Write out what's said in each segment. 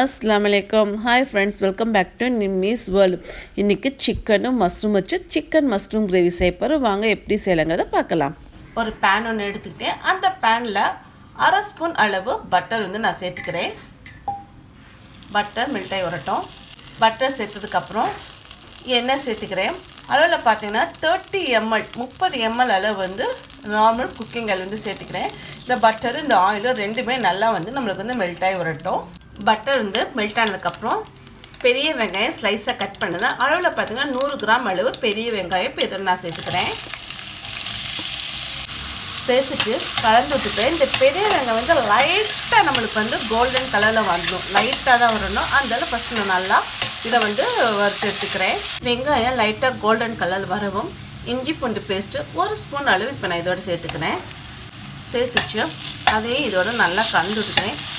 அஸ்லாம் வலைக்கம் hi friends welcome back to Nimmi's world இன்றைக்கி சிக்கனும் மஷ்ரூம் வச்சு சிக்கன் மஷ்ரூம் கிரேவி செய்ய வாங்க எப்படி செய்யலாங்கிறத பார்க்கலாம். ஒரு பேன் ஒன்று எடுத்துக்கிட்டு அந்த பேனில் அரை ஸ்பூன் அளவு பட்டர் வந்து நான் சேர்த்துக்கிறேன். பட்டர் மெல்ட்டாகி வரட்டும் பட்டர் சேர்த்ததுக்கப்புறம் எண்ணெய் சேர்த்துக்கிறேன். அளவில் பார்த்தீங்கன்னா தேர்ட்டி எம்எல் முப்பது எம்எல் அளவு வந்து நார்மல் குக்கிங் ஆயில் வந்து சேர்த்துக்கிறேன். இந்த பட்டரு இந்த ஆயிலும் ரெண்டுமே நல்லா வந்து நம்மளுக்கு வந்து மெல்ட்டாகி உரட்டும். வரட்டும் பட்டர் வந்து மெல்ட் ஆனதுக்கப்புறம் பெரிய வெங்காயம் ஸ்லைஸாக கட் பண்ணது. அளவில் பார்த்தீங்கன்னா நூறு கிராம் அளவு பெரிய வெங்காயம் இப்போ இதில் நான் சேர்த்துக்கிறேன். சேர்த்துட்டு கலந்து விட்டுட்டு இந்த பெரிய வெங்காயம் வந்து லைட்டாக நம்மளுக்கு வந்து கோல்டன் கலரில் வரணும் லைட்டாக தான் வரணும். அதனால ஃபஸ்ட்டு நான் நல்லா இதை வந்து வறுத்து எடுத்துக்கிறேன். வெங்காயம் லைட்டாக கோல்டன் கலர் வரவும் இஞ்சி பூண்டு பேஸ்ட்டு ஒரு ஸ்பூன் அளவு இப்போ நான் இதோட சேர்த்துக்கிறேன். சேர்த்துச்சு அதையும் இதோட நல்லா கலந்து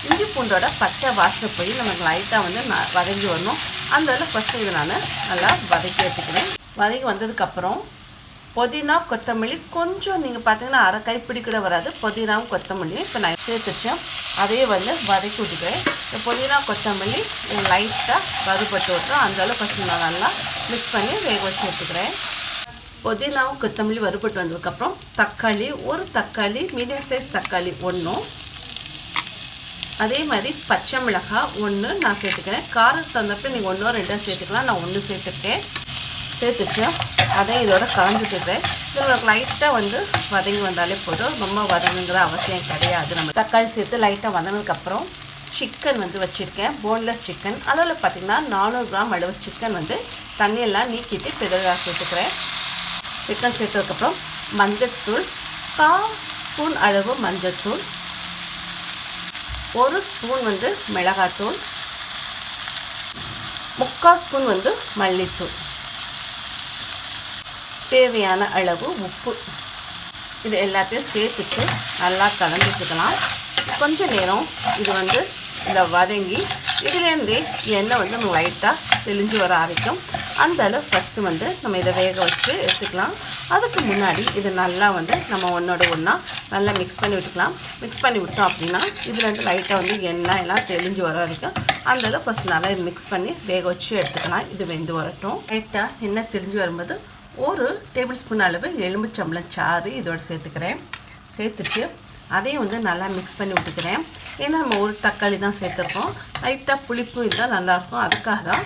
இஞ்சி பூண்டோட பச்சை வாசனை போய் நமக்கு லைட்டாக வந்து நான் வதங்கி வரணும் அந்த இதில் ஃபஸ்ட்டு இதை நான் நல்லா வதக்கி எடுத்துக்கிறேன் வதக்கி வந்ததுக்கப்புறம் புதினா கொத்தமல்லி கொஞ்சம் நீங்கள் பார்த்தீங்கன்னா அரை கைப்பிடி கூட வராது. புதினாவும் கொத்தமல்லியும் இப்போ நான் சேர்த்துச்சேன் அதையே வந்து வதக்கி விட்டுக்கிறேன். இந்த புதினா கொத்தமல்லி லைட்டாக வறுபட்டு விட்டுரும் அந்தளவு ஃபஸ்ட்டு நான் நல்லா மிக்ஸ் பண்ணி வேக வச்சு எடுத்துக்கிறேன். புதினாவும் கொத்தமல்லி வறுபட்டு வந்ததுக்கப்புறம் தக்காளி ஒரு தக்காளி மீடியம் சைஸ் தக்காளி ஒன்றும் அதே மாதிரி பச்சை மிளகாய் ஒன்று நான் சேர்த்துக்கிறேன். காரம் தந்தப்போ நீங்கள் ஒன்றோ ரெண்டோ சேர்த்துக்கலாம். நான் ஒன்று சேர்த்துருக்கேன். சேர்த்துட்டு அதையும் இதோட கலந்துட்டுருக்கேன் இதில் லைட்டாக வந்து வதங்கி வந்தாலே போதும். ரொம்ப வதங்குங்கிற அவசியம் கிடையாது. நம்ம தக்காளி சேர்த்து லைட்டாக வதங்கினதுக்கப்புறம் சிக்கன் வந்து வச்சுருக்கேன். போன்லெஸ் சிக்கன் அளவில் பார்த்திங்கன்னா நானூறு கிராம் அளவு சிக்கன் வந்து தண்ணியெல்லாம் நீக்கிட்டு பிறகு சேர்த்துக்கிறேன். சிக்கன் சேர்த்ததுக்கப்புறம் மஞ்சத்தூள் கால் ஸ்பூன் அளவு மஞ்சத்தூள் ஒரு ஸ்பூன் வந்து மிளகாத்தூள் முக்கால் ஸ்பூன் வந்து மல்லித்தூள். தேவையான அளவு உப்பு. இது எல்லாத்தையும் சேர்த்துட்டு நல்லா கலந்துக்கலாம் கொஞ்சம் நேரம் இது வந்து இந்த வதங்கி இதுலேருந்தே எண்ணெய் வந்து நம்ம லைட்டாக தெளிஞ்சு வர ஆரம்பிக்கும். அந்த அளவு ஃபஸ்ட்டு வந்து நம்ம இதை வேக வச்சு எடுத்துக்கலாம். அதுக்கு முன்னாடி இது நல்லா வந்து நம்ம ஒன்றோட ஒன்றா நல்லா மிக்ஸ் பண்ணி விட்டுக்கலாம். மிக்ஸ் பண்ணி விட்டோம் அப்படின்னா இதுலேருந்து லைட்டாக வந்து எண்ணெய் எல்லாம் தெளிஞ்சு வர வரைக்கும் அந்த அளவு ஃபஸ்ட் நல்லா மிக்ஸ் பண்ணி வேக வச்சு எடுத்துக்கலாம். இது வெந்து வரட்டும். லைட்டாக எண்ணெய் தெரிஞ்சு வரும்போது ஒரு டேபிள் ஸ்பூன் அளவு எலும்புச்சம்பளம் சாறு இதோடு சேர்த்துக்கிறேன். சேர்த்துட்டு அதையும் வந்து நல்லா மிக்ஸ் பண்ணி விட்டுக்கிறேன். ஏன்னா நம்ம ஒரு தக்காளி தான் சேர்த்துருக்கோம். லைட்டாக புளிப்பு இருந்தால் நல்லாயிருக்கும். அதுக்காக தான்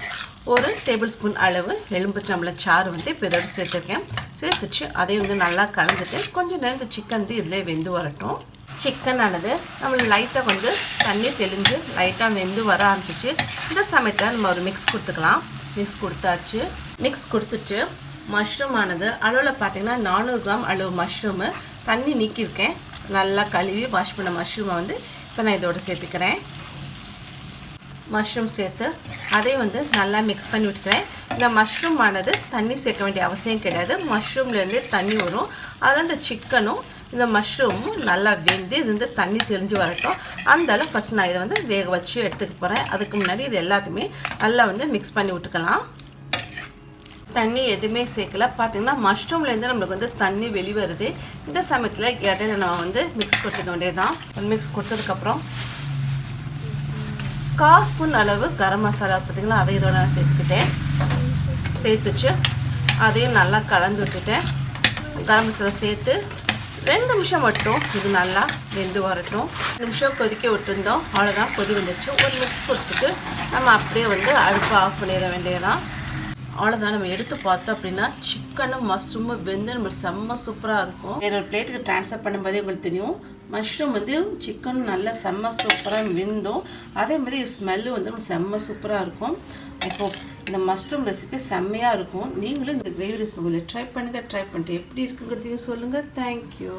ஒரு டேபிள் ஸ்பூன் அளவு எலும்புச்சம்பளம் சாறு வந்து இப்போ இதோட சேர்த்துருக்கேன். சேர்த்துச்சு. அதையும் வந்து நல்லா கலந்துட்டு கொஞ்சம் நேரம் இந்த சிக்கன் வந்து இதில் வெந்து வரட்டும். சிக்கன் ஆனது நம்மளுக்கு லைட்டாக வந்து தண்ணி தெளிஞ்சு லைட்டாக வெந்து வர ஆரம்பிச்சிச்சு இந்த சமயத்தில் நம்ம ஒரு மிக்ஸ் கொடுத்துக்கலாம். மிக்ஸ் கொடுத்தாச்சு. மிக்ஸ் கொடுத்துட்டு மஷ்ரூம் ஆனது அளவில் பார்த்திங்கன்னா நானூறு கிராம் அளவு மஷ்ரூமு தண்ணி நீக்கியிருக்கேன். நல்லா கழுவி வாஷ் பண்ண மஷ்ரூமை வந்து இப்போ நான் இதோட சேர்த்துக்கிறேன். மஷ்ரூம் சேர்த்து அதை வந்து நல்லா மிக்ஸ் பண்ணி விட்டுக்கிறேன். இந்த மஷ்ரூம் ஆனது தண்ணி சேர்க்க வேண்டிய அவசியம் கிடையாது. மஷ்ரூம்லேருந்து தண்ணி வரும். அதில் இந்த சிக்கனும் இந்த மஷ்ரூமும் நல்லா வெந்து இது வந்து தண்ணி தெளிஞ்சு வரட்டும். அந்தளவு ஃபஸ்ட் நான் இதை வந்து வேக வச்சு எடுத்துக்க போகிறேன் அதுக்கு முன்னாடி இது எல்லாத்தையுமே நல்லா வந்து மிக்ஸ் பண்ணி விட்டுக்கலாம். தண்ணி எதுவுமே சேர்க்கல. பார்த்தீங்கன்னா மஷ்ரூம்லேருந்து நம்மளுக்கு வந்து தண்ணி வெளிவருது. இந்த சமயத்தில் இடையில நம்ம வந்து மிக்ஸ் கொடுத்துக்க வேண்டியது தான் மிக்ஸ் கொடுத்ததுக்கப்புறம் கால் ஸ்பூன் அளவு கரம் மசாலா பார்த்தீங்களா அதை இதோட நான் சேர்த்துக்கிட்டேன். சேர்த்துச்சு. அதையும் நல்லா கலந்து விட்டுட்டேன். கரம் மசாலா சேர்த்து ரெண்டு நிமிஷம் மட்டும் இது நல்லா வெந்து வரட்டும். நிமிஷம் கொதிக்க விட்டுருந்தோம். அவ்வளோதான் கொதி வந்துச்சு. ஒரு மிக்ஸ் கொடுத்துட்டு நம்ம அப்படியே வந்து அடுப்பு ஆஃப் பண்ணிட வேண்டியதான் அவ்வளோதான் நம்ம எடுத்து பார்த்தோம் அப்படின்னா சிக்கனும் மஷ்ரூமும் வெந்து நம்ம செம்ம சூப்பராக இருக்கும். வேற ஒரு பிளேட்டுக்கு ட்ரான்ஸ்ஃபர் பண்ணும்போதே உங்களுக்கு தெரியும். மஷ்ரூம் வந்து சிக்கன் நல்லா செம்ம சூப்பராக வெந்தும். அதே மாதிரி ஸ்மெல்லு வந்து நம்ம செம்ம சூப்பராக இருக்கும். இப்போ இந்த மஷ்ரூம் ரெசிபி செம்மையாக இருக்கும். நீங்களும் இந்த கிரேவி ரெசிபி ட்ரை பண்ணுங்கள் ட்ரை பண்ணிட்டு எப்படி இருக்குங்கிறதையும் சொல்லுங்கள் தேங்க்யூ